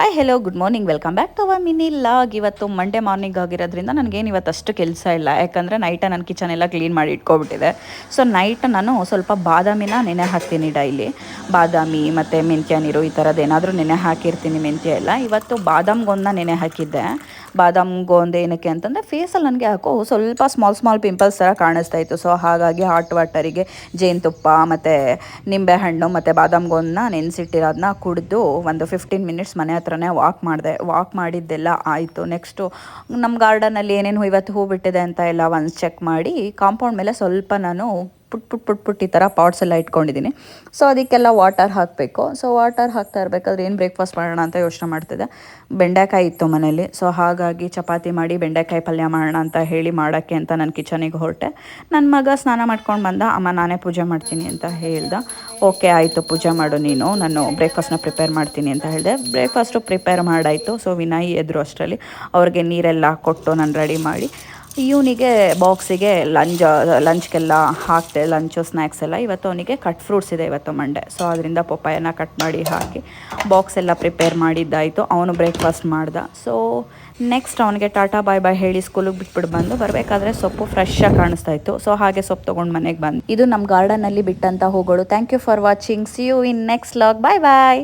Hi hello good morning welcome back to our mini log ಇವತ್ತು Monday morning ಆಗಿರೋದ್ರಿಂದ ನನಗೇನು ಇವತ್ತು ಅಷ್ಟು ಕೆಲಸ ಇಲ್ಲ. ಯಾಕಂದರೆ ನೈಟ ನನ್ನ ಕಿಚನ್ ಎಲ್ಲ ಕ್ಲೀನ್ ಮಾಡಿ ಇಟ್ಕೊಬಿಟ್ಟಿದೆ. ಸೊ ನೈಟ್ ನಾನು ಸ್ವಲ್ಪ ಬಾದಾಮಿನ ನೆನೆ ಹಾಕ್ತೀನಿ ಡೈಲಿ ಬಾದಾಮಿ ಮತ್ತು ಮೆಂತ್ಯ, ನೀರು ಈ ಥರದ್ದು ಏನಾದರೂ ನೆನೆ ಹಾಕಿರ್ತೀನಿ ಮೆಂತ್ಯ ಎಲ್ಲ. ಇವತ್ತು ಬಾದಾಮ್ಗೊಂದನ್ನ ನೆನೆ ಹಾಕಿದ್ದೆ. ಬಾದಾಮ್ ಗೋಂದ್ ಏನಕ್ಕೆ ಅಂತಂದರೆ ಫೇಸಲ್ಲಿ ನನಗೆ ಹಾಕೋ ಸ್ವಲ್ಪ ಸ್ಮಾಲ್ ಸ್ಮಾಲ್ ಪಿಂಪಲ್ಸ್ ಥರ ಕಾಣಿಸ್ತಾ ಇತ್ತು. ಸೊ ಹಾಗಾಗಿ ಹಾಟ್ ವಾಟರಿಗೆ ಜೇನುತುಪ್ಪ, ಮತ್ತು ನಿಂಬೆಹಣ್ಣು ಮತ್ತು ಬಾದಾಮ್ ಗೋಂದನ್ನ ನೆನೆಸಿಟ್ಟಿರೋದನ್ನ ಕುಡಿದು ಒಂದು ಫಿಫ್ಟೀನ್ ಮಿನಿಟ್ಸ್ ಮನೆ ಹತ್ರನೇ ವಾಕ್ ಮಾಡಿದೆ. ವಾಕ್ ಮಾಡಿದ್ದೆಲ್ಲ ಆಯಿತು. ನೆಕ್ಸ್ಟು ನಮ್ಮ ಗಾರ್ಡನಲ್ಲಿ ಏನೇನು ಇವತ್ತು ಹೂ ಬಿಟ್ಟಿದೆ ಅಂತ ಎಲ್ಲ ಒಂದು ಚೆಕ್ ಮಾಡಿ ಕಾಂಪೌಂಡ್ ಮೇಲೆ ಸ್ವಲ್ಪ ನಾನು ಪುಟ್ ಪುಟ್ ಪುಟ್ ಪುಟ್ ಈ ಥರ ಪಾಟ್ಸ್ ಎಲ್ಲ ಇಟ್ಕೊಂಡಿದ್ದೀನಿ. ಸೊ ಅದಕ್ಕೆಲ್ಲ ವಾಟರ್ ಹಾಕಬೇಕು. ಸೊ ವಾಟರ್ ಹಾಕ್ತಾ ಇರಬೇಕಾದ್ರೆ ಏನು ಬ್ರೇಕ್ಫಾಸ್ಟ್ ಮಾಡೋಣ ಅಂತ ಯೋಚನೆ ಮಾಡ್ತಿದ್ದೆ. ಬೆಂಡೆಕಾಯಿ ಇತ್ತು ಮನೇಲಿ ಸೊ ಹಾಗಾಗಿ ಚಪಾತಿ ಮಾಡಿ ಬೆಂಡೆಕಾಯಿ ಪಲ್ಯ ಮಾಡೋಣ ಅಂತ ಹೇಳಿ ಮಾಡೋಕ್ಕೆ ಅಂತ ನಾನು ಕಿಚನಿಗೆ ಹೊರಟೆ. ನನ್ನ ಮಗ ಸ್ನಾನ ಮಾಡ್ಕೊಂಡು ಬಂದ, ಅಮ್ಮ, ನಾನೇ ಪೂಜೆ ಮಾಡ್ತೀನಿ ಅಂತ ಹೇಳ್ದೆ. ಓಕೆ ಆಯಿತು, ಪೂಜೆ ಮಾಡು ನೀನು. ನಾನು ಬ್ರೇಕ್ಫಾಸ್ಟ್ನ ಪ್ರಿಪೇರ್ ಮಾಡ್ತೀನಿ ಅಂತ ಹೇಳಿದೆ. ಬ್ರೇಕ್ಫಾಸ್ಟು ಪ್ರಿಪೇರ್ ಮಾಡಾಯಿತು. ಸೊ ವಿನಾಯಿ ಎದುರು ಅಷ್ಟರಲ್ಲಿ ಅವ್ರಿಗೆ ನೀರೆಲ್ಲ ಕೊಟ್ಟು ನಾನು ರೆಡಿ ಮಾಡಿ. ಇವನಿಗೆ ಬಾಕ್ಸಿಗೆ ಲಂಚ್ ಲಂಚ್ಗೆಲ್ಲ ಹಾಕ್ತೆ, ಲಂಚು ಸ್ನ್ಯಾಕ್ಸ್ ಎಲ್ಲ ಇವತ್ತು ಅವನಿಗೆ ಕಟ್ ಫ್ರೂಟ್ಸ್ ಇದೆ ಇವತ್ತು ಮಂಡೆ ಸೊ ಅದರಿಂದ ಪಪ್ಪಾಯನ ಕಟ್ ಮಾಡಿ ಹಾಕಿ ಬಾಕ್ಸ್ ಎಲ್ಲ ಪ್ರಿಪೇರ್ ಮಾಡಿದ್ದಾಯಿತು. ಅವನು ಬ್ರೇಕ್ಫಾಸ್ಟ್ ಮಾಡ್ದ. ಸೊ ನೆಕ್ಸ್ಟ್ ಅವನಿಗೆ ಟಾಟಾ ಬಾಯ್ ಬಾಯ್ ಹೇಳಿ ಸ್ಕೂಲಿಗೆ ಬಿಟ್ಬಿಟ್ಟು ಬಂದು. ಬರಬೇಕಾದ್ರೆ ಸೊಪ್ಪು ಫ್ರೆಶ್ ಆಗಿ ಕಾಣಿಸ್ತಾ ಇತ್ತು ಸೊ ಹಾಗೆ ಸೊಪ್ಪು ತೊಗೊಂಡು ಮನೆಗೆ ಬಂದು. ಇದು ನಮ್ಮ ಗಾರ್ಡನಲ್ಲಿ ಬಿಟ್ಟಂತ ಹೂಗಳು. Thank you for watching see you in next log bye bye